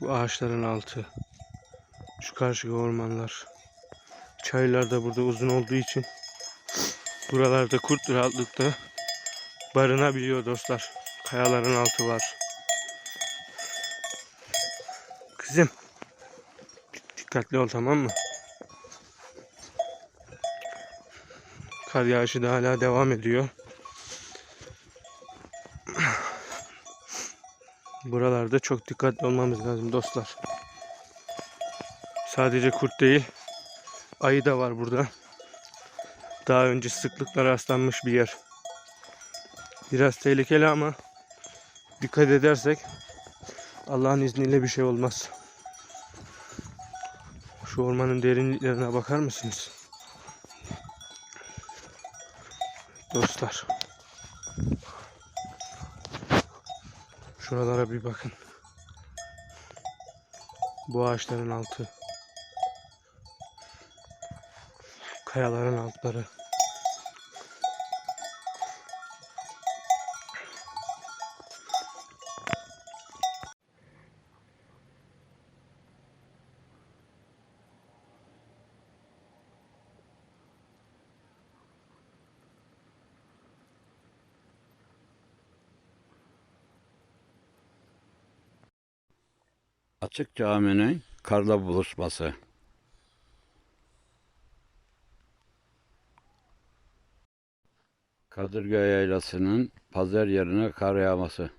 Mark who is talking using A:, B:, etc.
A: Bu ağaçların altı. Şu karşı ormanlar. Çaylar da burada uzun olduğu için buralarda kurt rahatlıkta barınabiliyor dostlar. Kayaların altı var. Kızım. Dikkatli ol tamam mı? Kar yağışı da hala devam ediyor. Buralarda çok dikkatli olmamız lazım dostlar. Sadece kurt değil, ayı da var burada. Daha önce sıklıkla rastlanmış bir yer. Biraz tehlikeli ama dikkat edersek Allah'ın izniyle bir şey olmaz. Şu ormanın derinliklerine bakar mısınız? Dostlar. Şuralara bir bakın. Bu ağaçların altı. Kayaların altları.
B: Açık caminin karla buluşması. Kadırga Yaylası'nın pazar yerine kar yağması.